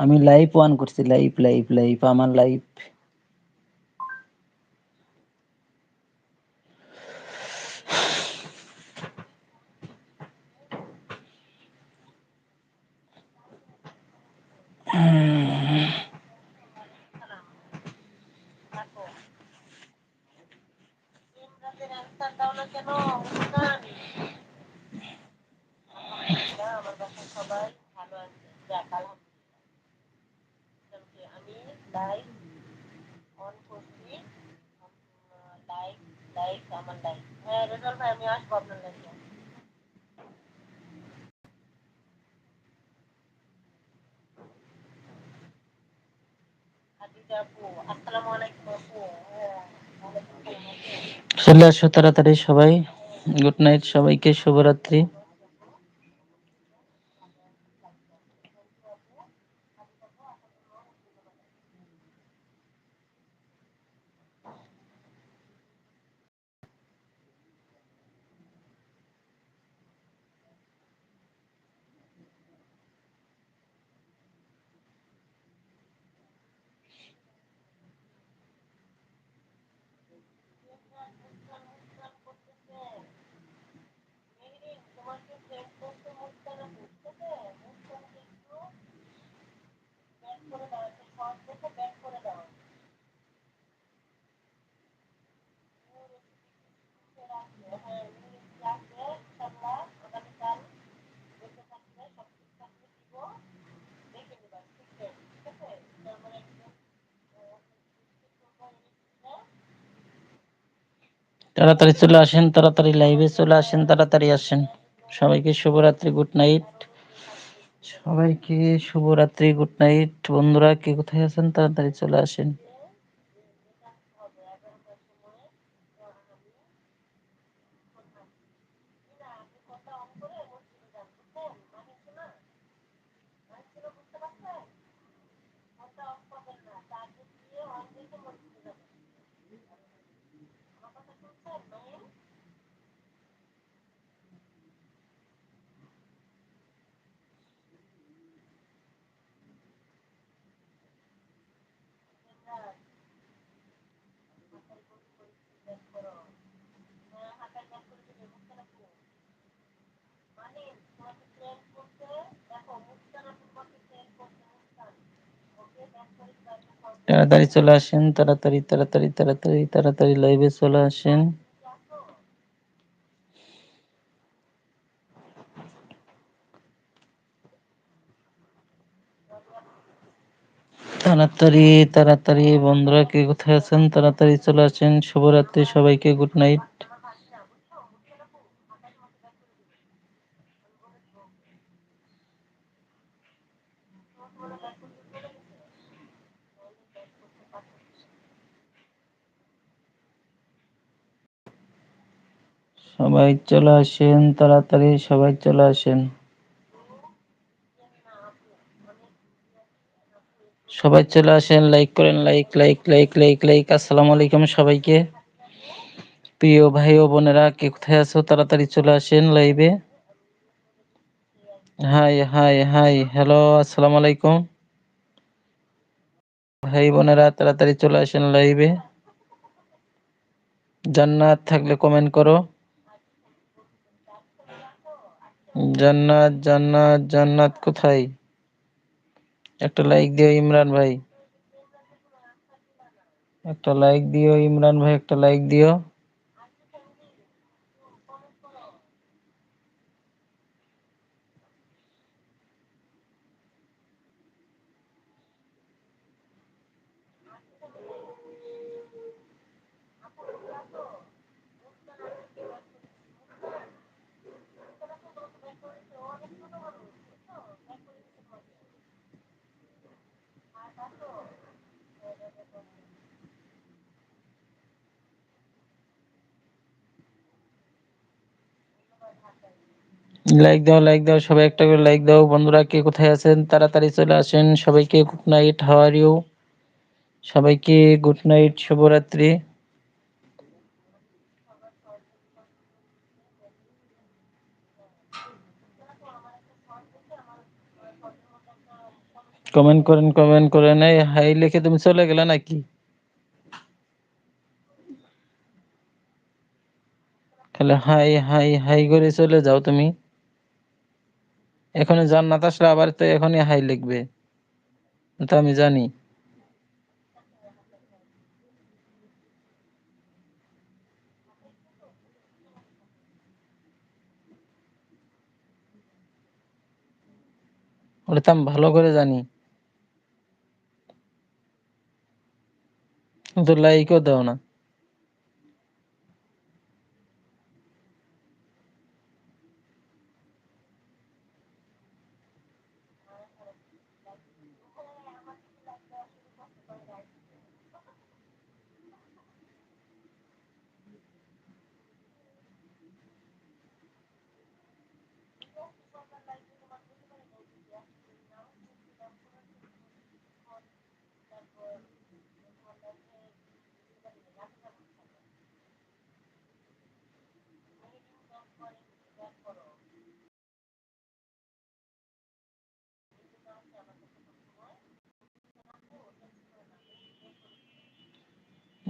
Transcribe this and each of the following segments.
আমি live one করছি live live live আমার লাইভ চলে আসো তাড়াতাড়ি সবাই গুড নাইট সবাইকে শুভরাত্রি তাড়াতাড়ি চলে আসেন, তাড়াতাড়ি লাইভে চলে আসেন, তাড়াতাড়ি আসেন। সবাইকে শুভরাত্রি গুড নাইট সবাইকে শুভরাত্রি গুড নাইট বন্ধুরা, কে কোথায় আছেন? তাড়াতাড়ি চলে আসেন। তাড়াতাড়ি চলে আসেন, তাড়াতাড়ি তাড়াতাড়ি তাড়াতাড়ি তাড়াতাড়ি লাইভে চলে আসেন। তাড়াতাড়ি তাড়াতাড়ি, বন্ধুরা কে কোথায় আছেন? তাড়াতাড়ি চলে আসেন। শুভরাত্রি সবাইকে গুড নাইট সবাই চলে আসেন, তাড়াতাড়ি সবাই চলে আসেন। সবাই চলে আসেন লাইক করেন like like like like like আসসালামু আলাইকুম সবাইকে। প্রিয় ভাই ও বোনেরা, কে কোথায় আছো? তাড়াতাড়ি চলে আসেন লাইভে হাই হাই হাই হ্যালো আসসালামু আলাইকুম। ভাই বোনেরা, তাড়াতাড়ি চলে আসেন লাইভে জান্নাত থাকলে কমেন্ট করো। জান্নাত জান্নাত জান্নাত কোথায়? একটা লাইক দিও ইমরান ভাই। একটা লাইক দিও ইমরান ভাই, একটা লাইক দিও। লাইক দাও লাইক দাও, সবাই একটা করে লাইক দাও। বন্ধুরা, কে কোথায় আছেন? তাড়াতাড়ি চলে আসেন। সবাইকে good night how are you সবাইকে গুড নাইট শুভরাত্রি। কমেন্ট করেন কমেন্ট করেন। এই, হাই, লিখে তুমি চলে গেলে নাকি? তাহলে হাই হাই হাই করে চলে যাও তুমি। এখনই জান্নাত আসলে আবার তো এখনই হাই লিখবে। তো আমি জানি। ওটা তো আমি ভালো করে জানি। তো লাইকও দাও না।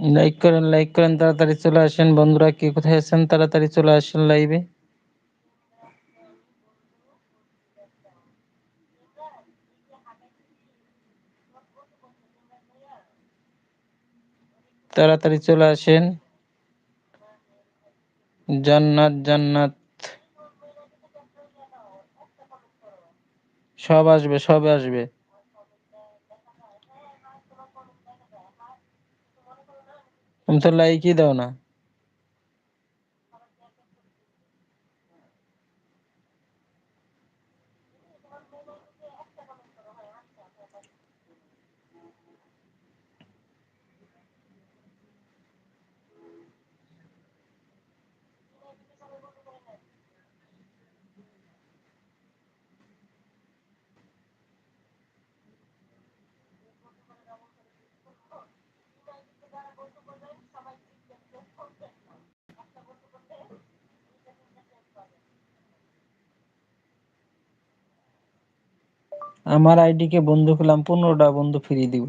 লাইক করেন লাইক করেন, তাড়াতাড়ি চলে আসেন। বন্ধুরা, কে কোথায় আছেন? তাড়াতাড়ি চলে আসেন লাইভে তাড়াতাড়ি চলে আসেন। জান্নাত জান্নাত। সব আসবে সব আসবে। ଏମିତି ଲାଇକି ଦେଉନା আমার আইডি কে বন্ধু করলাম পনেরোটা বন্ধু ফিরিয়ে দিব।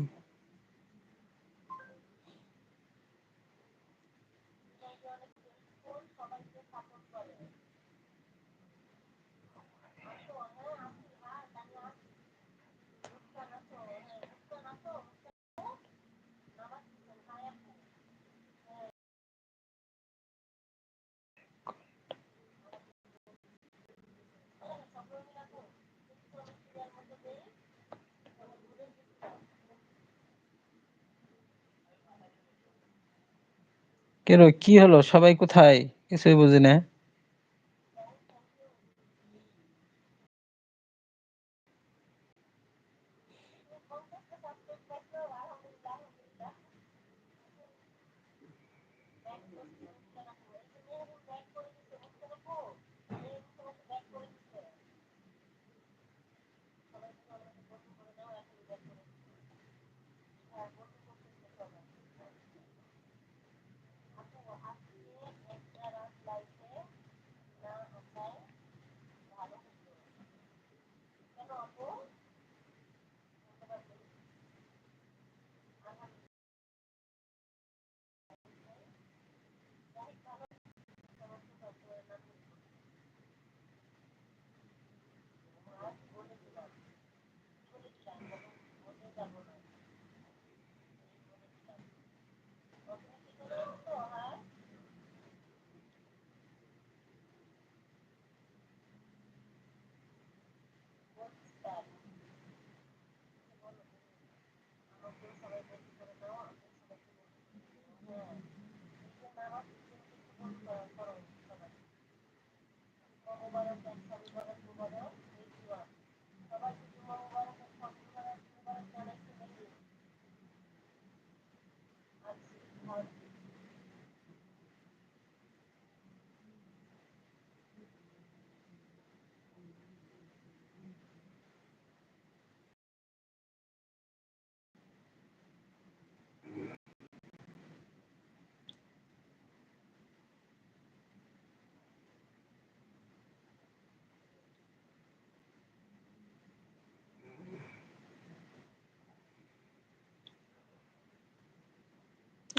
কেন কি হলো? সবাই কোথায়? কিছুই বুঝি না।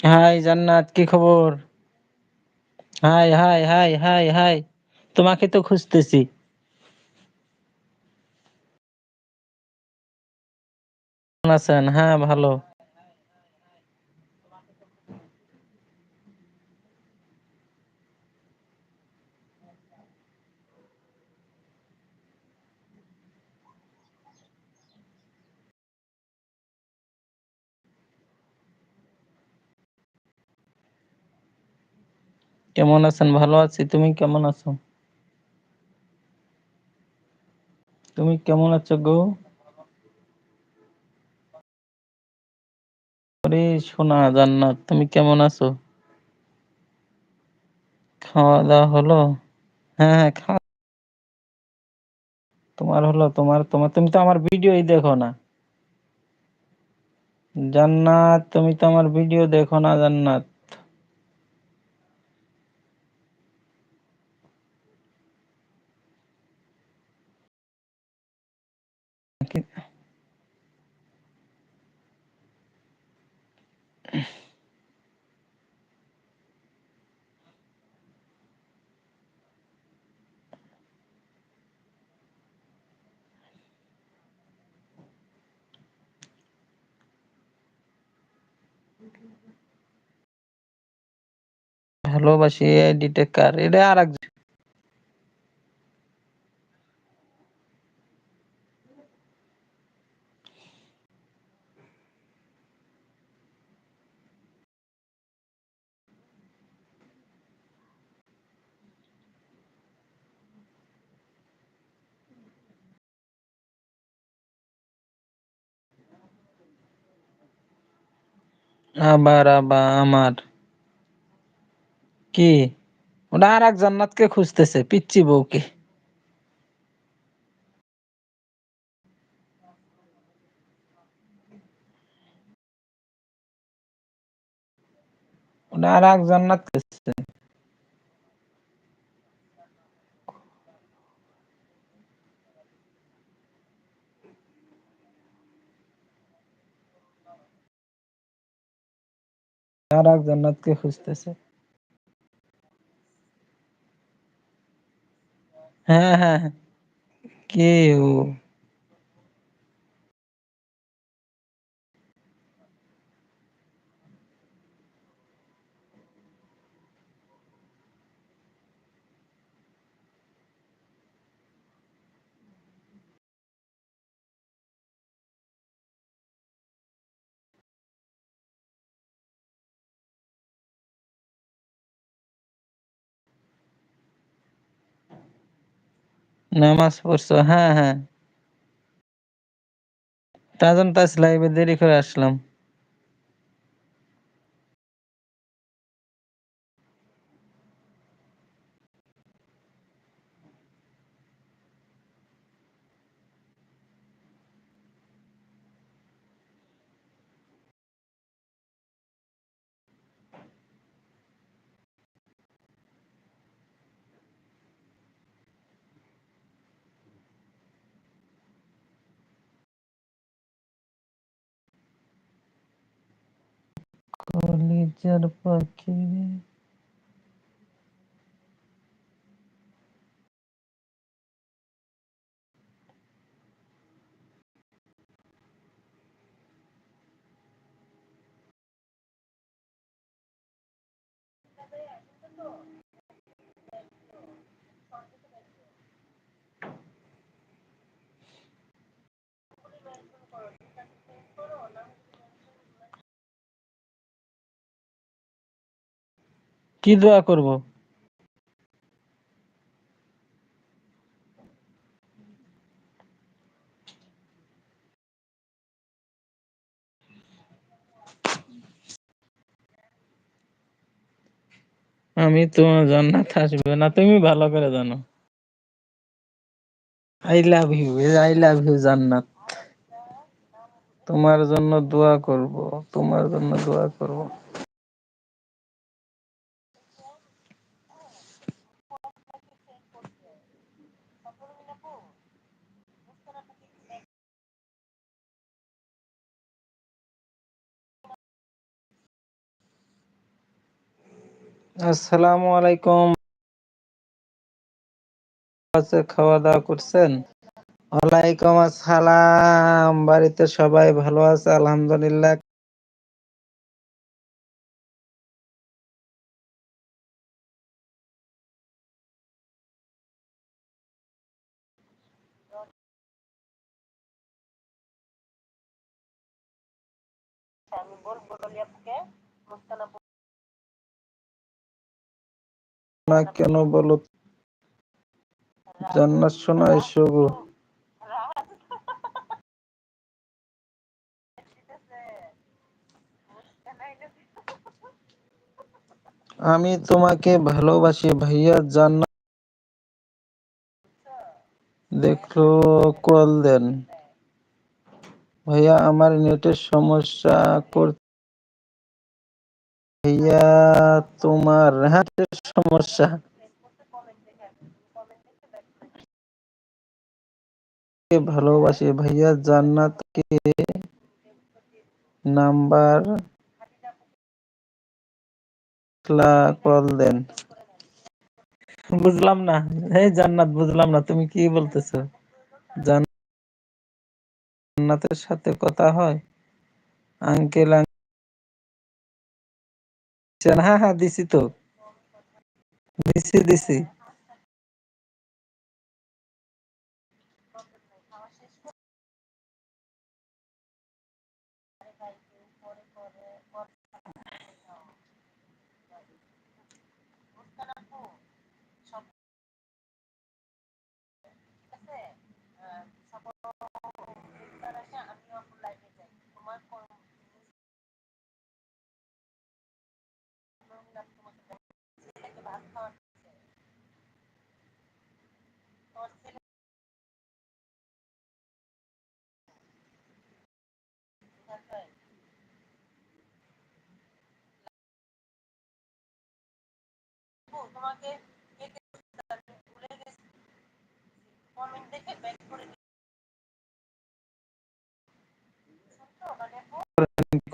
হাই জান্নাত, কি খবর? Hi hi hi hi hi, তোমাকে তো খুঁজতেছি। আছেন? হ্যাঁ ভালো। কেমন আছেন? ভালো আছি। তুমি কেমন আছো? তুমি কেমন আছো গো? আরে সোনা জান্নাত, তুমি কেমন আছো? খাওয়া দাওয়া হলো? হ্যাঁ হ্যাঁ খাওয়া তোমার হলো, তোমার তোমার, তুমি তো আমার ভিডিওই দেখো না। জান্নাত, তুমি তো আমার ভিডিও দেখো না, জান্নাত। ভালোবাসি এডিটে কার এটা আর এক আবার আবার আমার কি? ওটা আর এক জান্নাতকে খুঁজতেছে পিচ্ছি বউকে। ওটা আর এক জান্নাত খুঁজছে আর এক জান্নাতকে খুঁজতেছে। হ্যাঁ হ্যাঁ হ্যাঁ। কে ও নামাজ পড়ছো হ্যাঁ হ্যাঁ। তার জন্য তার লাইভে দেরি করে আসলাম। Yar ini. কি দোয়া করব? আমি তোমার জান্নাত আসবে না, তুমি ভালো করে জানো। I love you I love you Jannat. তোমার জন্য দোয়া করব, তোমার জন্য দোয়া করব। আসসালামু আলাইকুম। আছে খাওয়া দাওয়া করছেন? ওয়ালাইকুম আসসালাম। বাড়িতে সবাই ভালো আছে? আলহামদুলিল্লাহ। না কেন বলো? জান্নাত শোনা, এসো গো। আমি তোমাকে ভালোবাসি ভাইয়া, জান্নাত দেখল, কল দেন। ভাইয়া, আমার নেটের সমস্যা করতে ভাইয়া, তোমার সমস্যা। ভালোবাসি ভাইয়া? জান্নাতকে নাম্বার কল দেন। বুঝলাম না। এই জান্নাত, বুঝলাম না। তুমি কি বলতেছো? জান্নাতের সাথে কথা হয়? আঙ্কেল। হ্যাঁ হ্যাঁ দিছি তো। দিছি দিছি।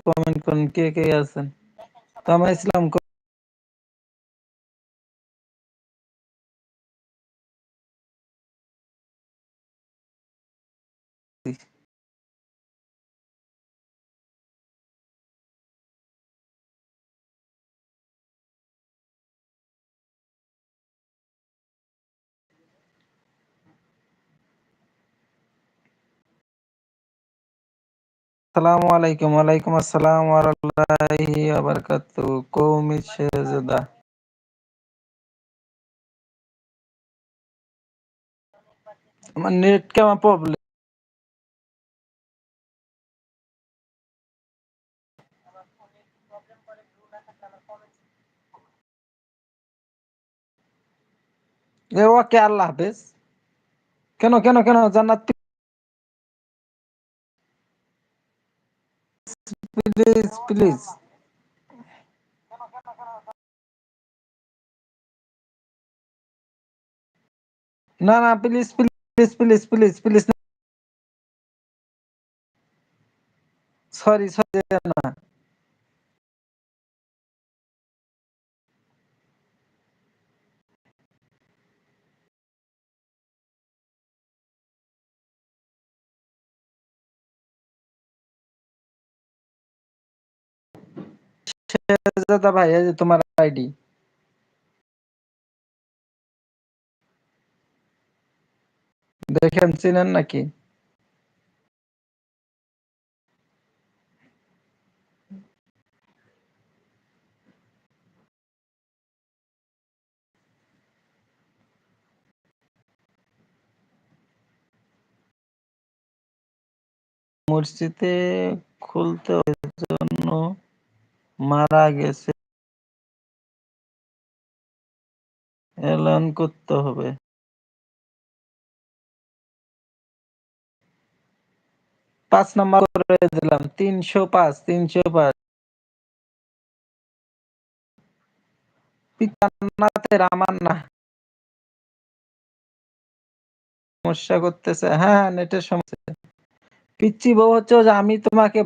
কমেন্ট করুন কে কে আছেন তামা ইসলাম আসসালামু আলাইকুম। ওয়ালাইকুম আসসালাম ওয়া রাহমাতুল্লাহি ওয়া বারাকাতুহু কওমি শেহজাদা আমার নেট কেমন প্রবলেম ওকে আল্লাহ হাফেজ। কেন কেন কেন? জান্নাত প্লিজ প্লিজ না না please please please please please sorry sorry না শেহজাদা ভাই এই যে তোমার আইডি। দেখেন চিনেন নাকি? মসজিদে খুলতে জন্য মারা গেছে। এলান করতে হবে। পাঁচ নাম্বার করে দিলাম, তিনশো পাঁচ তিনশো পাঁচ। পিতান্নাতের আমার না। সমস্যা করতেছে। হ্যাঁ নেটের সমস্যা। পিচ্ছি বউ হচ্ছে আমি তোমাকে